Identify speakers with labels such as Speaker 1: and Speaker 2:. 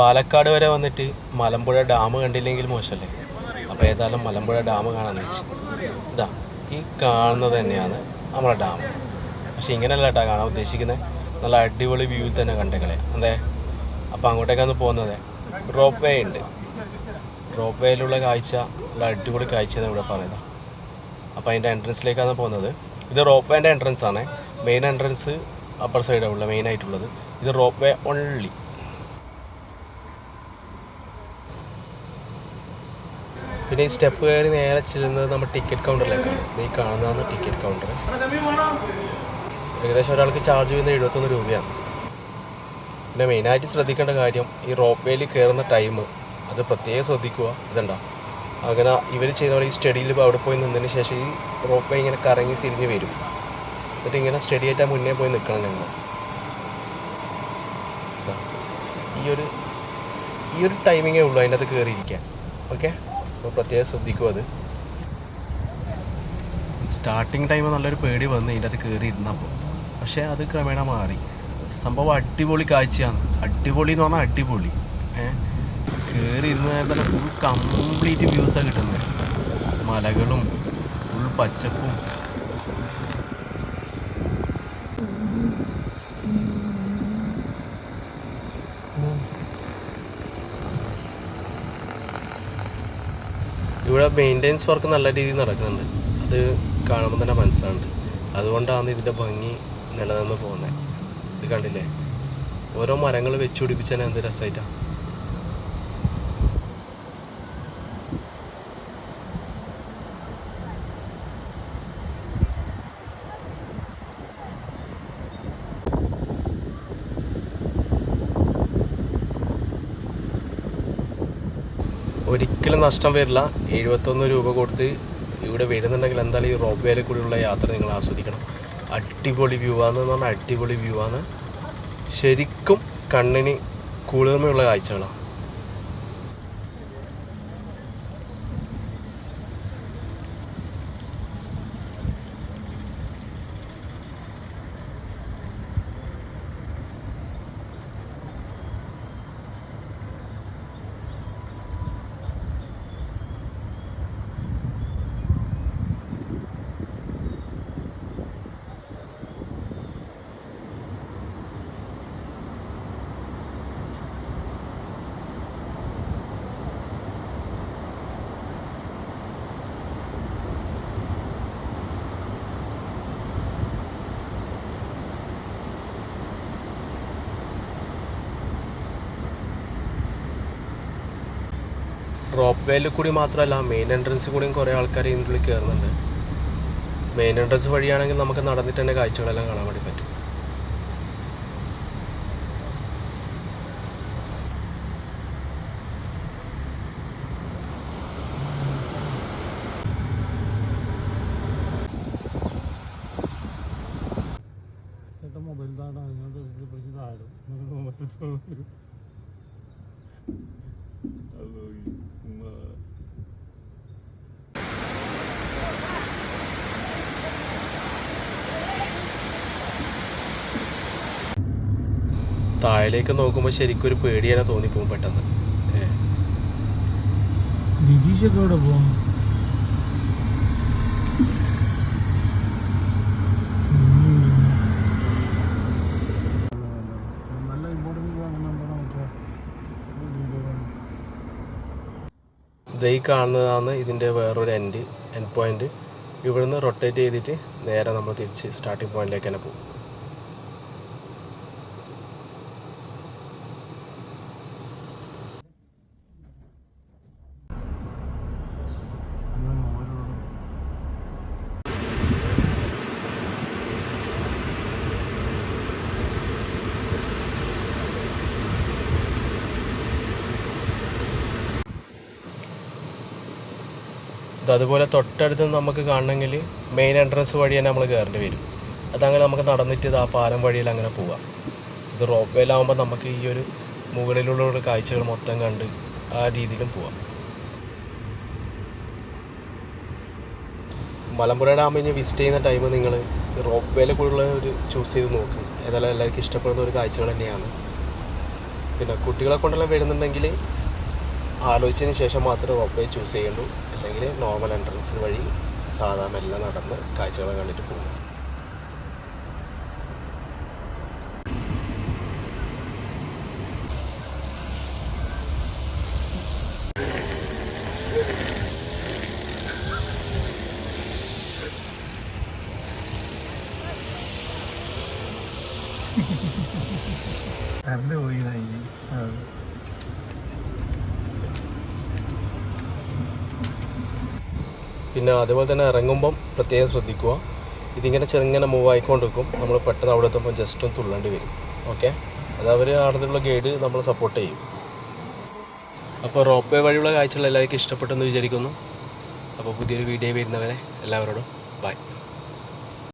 Speaker 1: പാലക്കാട് വരെ വന്നിട്ട് മലമ്പുഴ ഡാം കണ്ടില്ലെങ്കിൽ മോശമല്ലേ അപ്പോൾ ഏതായാലും മലമ്പുഴ ഡാം കാണാൻ വെച്ചു ഇതാ ഈ കാണുന്നത് തന്നെയാണ് നമ്മുടെ ഡാം. പക്ഷേ ഇങ്ങനെയല്ല കേട്ടോ കാണാൻ ഉദ്ദേശിക്കുന്നത് നല്ല അടിപൊളി വ്യൂ തന്നെ കണ്ടേക്കളെ അതെ അപ്പോൾ അങ്ങോട്ടേക്കാണ് പോകുന്നത് റോപ്പ് വേ ഉണ്ട്. റോപ്പ് വേയിലുള്ള കാഴ്ച നല്ല അടിപൊളി കാഴ്ച ഇവിടെ പറയുന്നത്. അപ്പോൾ അതിന്റെ എൻട്രൻസിലേക്കാണ് പോകുന്നത്. ഇത് റോപ്പ് വേന്റെ എൻട്രൻസ് ആണ്. മെയിൻ എൻട്രൻസ് അപ്പർ സൈഡാണ് ഉള്ളത് മെയിനായിട്ടുള്ളത് ഇത് റോപ്പ് വേ ഓൺലി പിന്നെ ഈ സ്റ്റെപ്പ് കയറി നേരെ ചെല്ലുന്നത് നമ്മൾ ടിക്കറ്റ് കൗണ്ടറിലേക്കാണ്. ഈ കാണുന്നതാണ് ടിക്കറ്റ് കൗണ്ടർ. ഏകദേശം ഒരാൾക്ക് ചാർജ് ചെയ്യുന്നത് എഴുപത്തൊന്ന് രൂപയാണ്. പിന്നെ മെയിനായിട്ട് ശ്രദ്ധിക്കേണ്ട കാര്യം ഈ റോപ്പ് വേയിൽ കയറുന്ന ടൈം അത് പ്രത്യേകം ശ്രദ്ധിക്കുക. ഇതുണ്ട? അങ്ങനെ ഇവർ ചെയ്യുന്ന പോലെ ഈ സ്റ്റഡിയിൽ അവിടെ പോയി നിന്നതിന് ശേഷം ഈ റോപ്പ് വേ ഇങ്ങനെ കറങ്ങി തിരിഞ്ഞ് വരും. എന്നിട്ട് ഇങ്ങനെ സ്റ്റഡി ആയിട്ട് മുന്നേ പോയി നിൽക്കണം ഞങ്ങൾ. ഈ ഒരു ഈ ഒരു ടൈമിങ്ങേ ഉള്ളൂ അതിന്റെ അകത്ത് കയറിയിരിക്കാൻ. ഓക്കെ അപ്പോൾ പ്രത്യേകം ശ്രദ്ധിക്കും അത്. സ്റ്റാർട്ടിങ് ടൈം നല്ലൊരു പേടി വന്ന് ഇതിന്റെ അത് കയറി ഇരുന്നപ്പോൾ പക്ഷേ അത് ക്രമേണ മാറി. സംഭവം അടിപൊളി കാഴ്ചയാണ്. അടിപൊളി എന്ന് പറഞ്ഞാൽ അടിപൊളി. ഏഹ് കയറി ഇരുന്ന് തന്നെ ഫുൾ കംപ്ലീറ്റ് വ്യൂസാണ് കിട്ടുന്നത്. മലകളും ഫുൾ പച്ചപ്പും ഇവിടെ മെയിന്റെനൻസ് വർക്ക് നല്ല രീതിയിൽ നടക്കുന്നുണ്ട്. അത് കാണുമ്പോൾ തന്നെ മനസ്സിലാണ്ട് അതുകൊണ്ടാണ് ഇതിന്റെ ഭംഗി നിലനിന്ന് പോകുന്നത് ഇത് കണ്ടില്ലേ? ഓരോ മരങ്ങൾ വെച്ച് പിടിപ്പിച്ചാൽ എന്ത് രസമായിട്ടാണ് ഒരിക്കലും നഷ്ടം വരില്ല. എഴുപത്തൊന്ന് രൂപ കൊടുത്ത് ഇവിടെ വരുന്നുണ്ടെങ്കിൽ എന്തായാലും ഈ റോപ്പ് വേയിൽ കൂടിയുള്ള യാത്ര നിങ്ങൾ ആസ്വദിക്കണം. അടിപൊളി വ്യൂ ആണ് എന്ന് പറഞ്ഞാൽ അടിപൊളി വ്യൂ ആണ് ശരിക്കും കണ്ണിന് കുളിർമയുള്ള കാഴ്ചകളാണ് റോപ്പ് വേയിൽ കൂടി മാത്രമല്ല മെയിൻ എൻട്രൻസ് കൂടിയും കുറേ ആൾക്കാർ ഇതിന്റെ ഉള്ളിൽ കയറുന്നുണ്ട് മെയിൻ എൻട്രൻസ് വഴിയാണെങ്കിൽ നമുക്ക് നടന്നിട്ട് തന്നെ കാഴ്ചകളെല്ലാം കാണാൻ വേണ്ടി പറ്റും.
Speaker 2: മൊബൈൽ അതിനകത്ത് ഇത് പിടിച്ച് താഴും മൊബൈൽ
Speaker 1: താഴേക്ക് നോക്കുമ്പോൾ ശരിക്കും ഒരു പേടിയാണ് തന്നെ തോന്നിപ്പോകും പെട്ടെന്ന് ഏ.
Speaker 2: ലിജീഷൊക്കെ എവിടെ പോകും നല്ല ഇമ്പോർട്ടന്റ് അങ്ങനെ മറ്റേ
Speaker 1: ദേ കാണുന്നതാണ് ഇതിന്റെ വേറൊരു എൻഡ് എൻഡ് പോയിന്റ് ഇവിടുന്ന് റൊട്ടേറ്റ് ചെയ്തിട്ട് നേരെ നമ്മൾ തിരിച്ച് സ്റ്റാർട്ടിങ് പോയിന്റിലേക്ക് തന്നെ പോകും. ഇത് അതുപോലെ തൊട്ടടുത്ത് നമുക്ക് കാണണമെങ്കിൽ മെയിൻ എൻട്രൻസ് വഴി തന്നെ നമ്മൾ കയറേണ്ടി വരും. അതങ്ങനെ നമുക്ക് നടന്നിട്ട് ആ പാലം വഴിയിൽ അങ്ങനെ പോവാം. ഇത് റോപ്പ് വേയിലാകുമ്പോൾ നമുക്ക് ഈ ഒരു മുകളിലുള്ള കാഴ്ചകൾ മൊത്തം കണ്ട് ആ രീതിയിലും പോവാം. മലമ്പുഴ ഡാം ഇനി വിസിറ്റ് ചെയ്യുന്ന ടൈം നിങ്ങൾ റോപ്പ് വേല കൂടെയുള്ള ഒരു ചൂസ് ചെയ്ത് നോക്ക്. ഏതായാലും എല്ലാവർക്കും ഇഷ്ടപ്പെടുന്ന ഒരു കാഴ്ചകൾ തന്നെയാണ്. പിന്നെ കുട്ടികളെ കൊണ്ടെല്ലാം വരുന്നുണ്ടെങ്കിൽ ആലോചിച്ചതിന് ശേഷം മാത്രമേ റോപ്പ് വേ ചൂസ് ചെയ്യുള്ളൂ. അല്ലെങ്കിൽ നോർമൽ എൻട്രൻസ് വഴി സാധാരണ എല്ലാം നടന്ന് കാഴ്ചകളെ കണ്ടിട്ട് പോകും.
Speaker 2: കറണ്ട് പോയി
Speaker 1: പിന്നെ അതുപോലെ തന്നെ ഇറങ്ങുമ്പം പ്രത്യേകം ശ്രദ്ധിക്കുക. ഇതിങ്ങനെ ചെറുങ്ങനെ മൂവ് ആയിക്കൊണ്ട് നിൽക്കും നമ്മൾ പെട്ടെന്ന് അവിടെ എത്തുമ്പോൾ ജസ്റ്റ് ഒന്ന് തുള്ളേണ്ടി വരും. ഓക്കെ അത് അവർ അവിടുന്നുള്ള ഗൈഡ് നമ്മൾ സപ്പോർട്ട് ചെയ്യും. അപ്പോൾ റോപ്പ് വേ വഴിയുള്ള കാഴ്ചകൾ എല്ലാവർക്കും ഇഷ്ടപ്പെട്ടെന്ന് വിചാരിക്കുന്നു. അപ്പോൾ പുതിയൊരു വീഡിയോ വരുന്നവരെ എല്ലാവരോടും ബൈ